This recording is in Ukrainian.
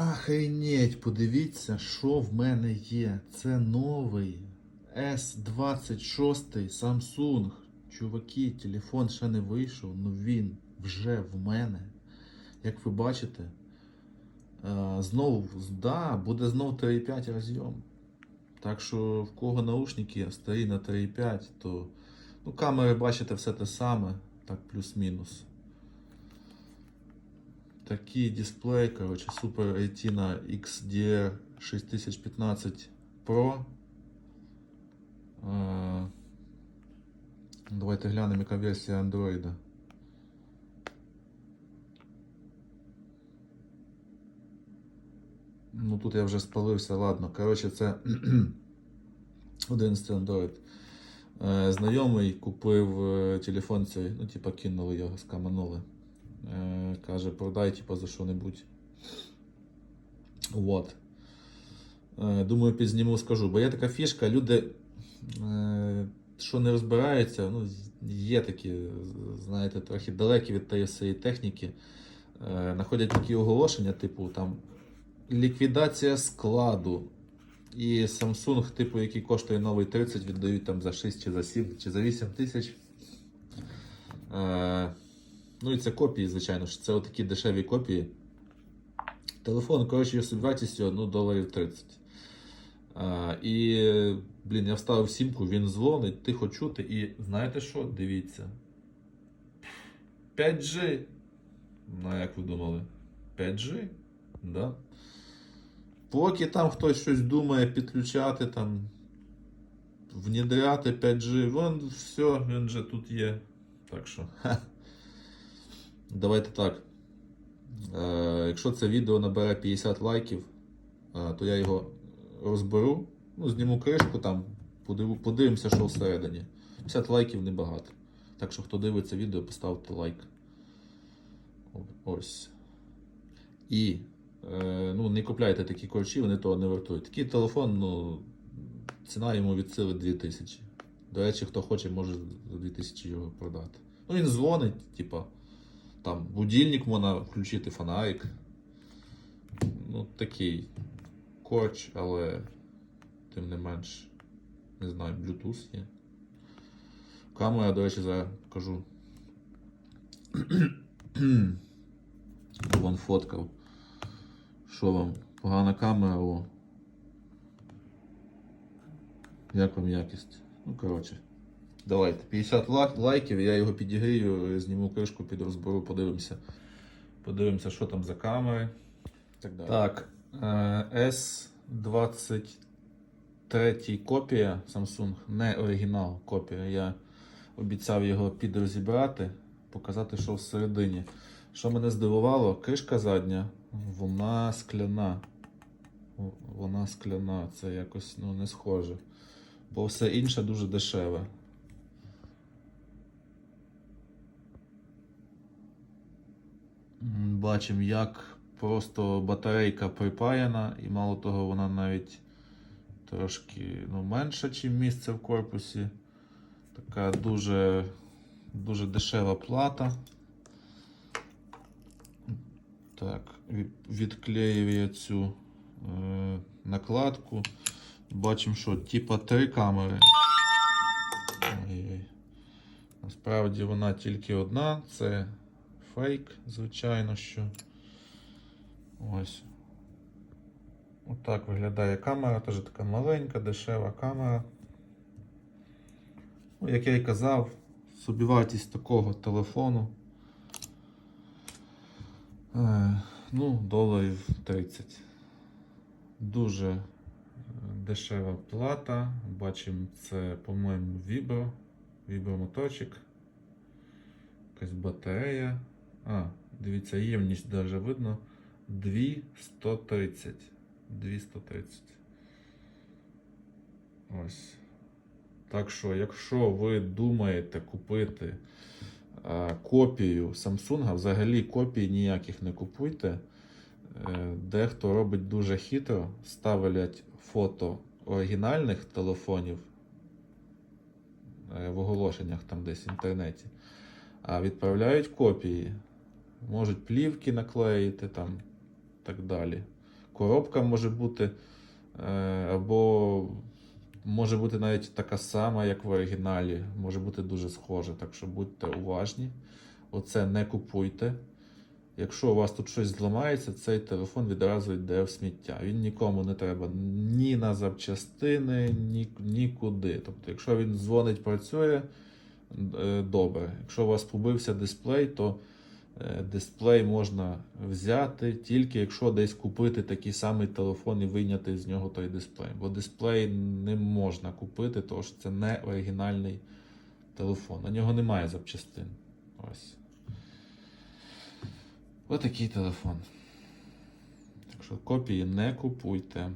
Охренеть, подивіться, що в мене є. Це новий S26 Samsung. Чуваки, телефон ще не вийшов, але він вже в мене. Як ви бачите, е, знову, да, буде знов 3,5 розйом. Так що в кого наушники старі на 3,5, то ну, камери бачите все те саме, так плюс-мінус. Такий дисплей, короче, Super Retina XDR 6015 Pro. Давайте глянемо, яка Android. Ну тут я вже спалився, ладно. Коротше, це 11 Android. Е, Знайомий купив е, телефон цей, ну, типа кинули його, скаманули. Е, Каже, продай, типа, за що-небудь. Вот. Е, Думаю, підзніму, скажу. Бо є така фішка, люди, е, що не розбираються, ну, є такі, знаєте, трохи далекі від тієї всієї техніки. е, Знаходять такі оголошення, типу там ліквідація складу. І Samsung, типу, який коштує новий 30, віддають там за 6 чи за 7 чи за 8 тисяч. Ну і це копії, звичайно ж. Це отакі дешеві копії. Телефон, коротше, собівартістю ну, доларів 30. Е, і, блін, я вставив сімку, він дзвонить, тихо чути. І знаєте що? Дивіться. 5G. Ну, як ви думали? 5G? Да. Поки там хтось щось думає підключати, там, внедряти 5G, вон все, він же тут є. Так що. Давайте так. Е, якщо це відео набере 50 лайків, е, то я його розберу, ну, зніму кришку там, подивимося, що всередині. 50 лайків небагато. Так що, хто дивиться відео, поставте лайк. Ось. І е, ну, не купляйте такі корчі, вони того не вартують. Такий телефон, ну, ціна йому від сили 2000. До речі, хто хоче, може за 2000 його продати. Ну, він дзвонить, типа, там будильник можна включити, фонарик. Ну, такий корч, але тим не менш, не знаю, Bluetooth є. Камера, до речі, зараз кажу. Вон фоткав. Що вам? Погана камера, о. Як вам якість? Ну, коротше. Давайте. 50 лайк- лайків, я його підігрію, зніму кришку під розбору, подивимося. Подивимося, що там за камери. Так, далі. так е, S23 копія Samsung, не оригінал копія. Я обіцяв його підрозібрати, показати, що всередині. Що мене здивувало, кришка задня, вона скляна. Вона скляна, це якось ну, не схоже. Бо все інше дуже дешеве. Бачимо, як просто батарейка припаяна, і мало того, вона навіть трошки ну, менша, ніж місце в корпусі. Така дуже, дуже дешева плата. Так, від- відклеює цю е, накладку. Бачимо, що типа три камери. Ой-ой. Насправді вона тільки одна, це фейк, звичайно, що. Ось. Отак виглядає камера, теж така маленька, дешева камера. Ну, як я і казав, собівартість такого телефону. Е, ну, доларів 30. Дуже е, дешева плата. Бачимо, це, по-моєму, вібро, вібромоторчик. Якась батарея. А, дивіться, ємність навіть видно. 2130. 230. Ось. Так що, якщо ви думаєте купити е, копію Samsung, взагалі копій ніяких не купуйте. Е, Дехто робить дуже хитро, ставлять фото оригінальних телефонів е, в оголошеннях там десь в інтернеті, а відправляють копії. Можуть плівки наклеїти там так далі. коробка може бути, е, або може бути навіть така сама, як в оригіналі, може бути дуже схожа. Так що будьте уважні. Оце не купуйте. Якщо у вас тут щось зламається, цей телефон відразу йде в сміття. Він нікому не треба ні на запчастини, ні, нікуди. Тобто, якщо він дзвонить, працює, е, добре. Якщо у вас побився дисплей, то дисплей можна взяти тільки якщо десь купити такий самий телефон і вийняти з нього той дисплей. Бо дисплей не можна купити, тому що це не оригінальний телефон. На нього немає запчастин. Ось. Отакий телефон. Так що копії не купуйте.